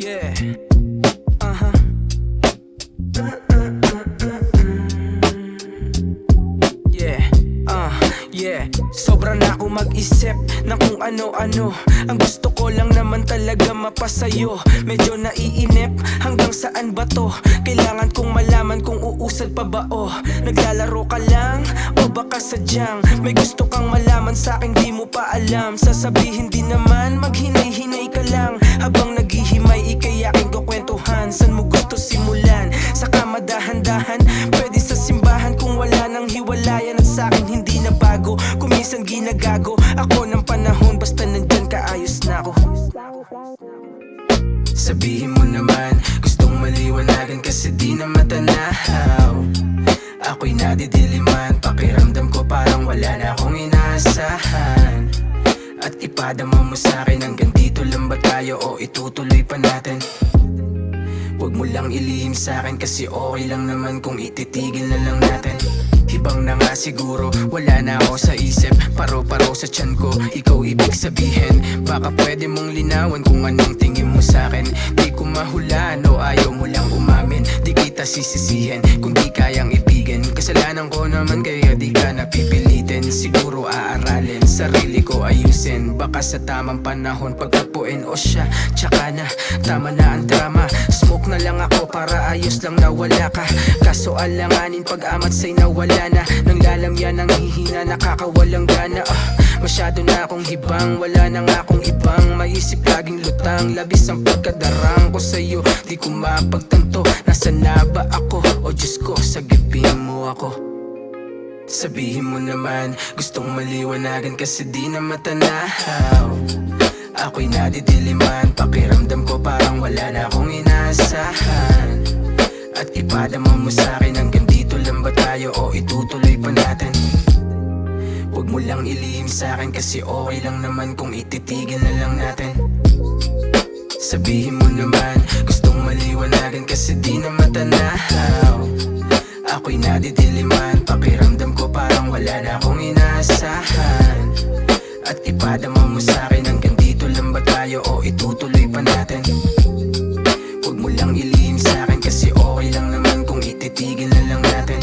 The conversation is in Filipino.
Yeah. Uh-huh. Yeah, uh, yeah Sobra na ako mag-isip ng kung ano-ano Ang gusto ko lang naman talaga mapasayo Medyo naiinip, hanggang saan ba to? Kailangan kong malaman kung uusad pa ba o Naglalaro ka lang o baka sadyang May gusto kang malaman sa akin di mo pa alam Sasabihin din naman maghinay-hinay madahan-dahan Pwede sa simbahan kung wala nang hiwalayan. At sa akin hindi na bago. Kung minsan ginagago. Ako ng panahon basta nandyan ka ayos na ako. Sabihin mo naman Gustong maliwanagan kasi di na matanahaw Ako'y nadidiliman Pakiramdam ko parang wala na akong inaasahan. At ipadama mo sa'kin hanggang dito lang ba tayo? O itutuloy pa natin Lang ilihim sa akin kasi okay lang naman kung ititigil na lang natin. Hibang na nga siguro, wala na ako sa isip. Paro-paro sa tiyan ko, ikaw ibig sabihin. Baka pwede mong linawan kung anong tingin mo sa akin. Di ko mahulaan o ayaw mo lang umamin. Di kita sisisihin kung di kayang ibigin Kasalanan ko naman kaya di ka napipilitin. Siguro aaralin, sarili ko ayusin. Baka sa tamang panahon pagkapuin o siya. Tsaka na, tama na ang lang ako para ayos lang na wala ka. Kaso alanganin pag-amat sa'y nawala na. Nang lalamyan ang hihina nakakawalang gana. Ah, Masyado na akong hibang, wala na nga akong ibang. Maisip laging lutang, labis ang pagkadarang ko sa'yo. Di ko mapagtanto, nasa na ba ako? O Diyos ko, sagipin mo ako. Sabihin mo naman, gustong maliwanagan kasi di na matanahaw Ako'y nadidiliman, pakiramdam ko parang wala na akong inaasahan. At ipadama mo sa'kin hanggang dito lang ba tayo? O itutuloy pa natin? Huwag mo lang ilihim sa'kin kasi okay lang naman kung ititigil na lang natin. Sabihin mo naman, gustong maliwanagan kasi di na matanahaw Ako'y nadidiliman, pakiramdam ko parang wala na akong inaasahan na natin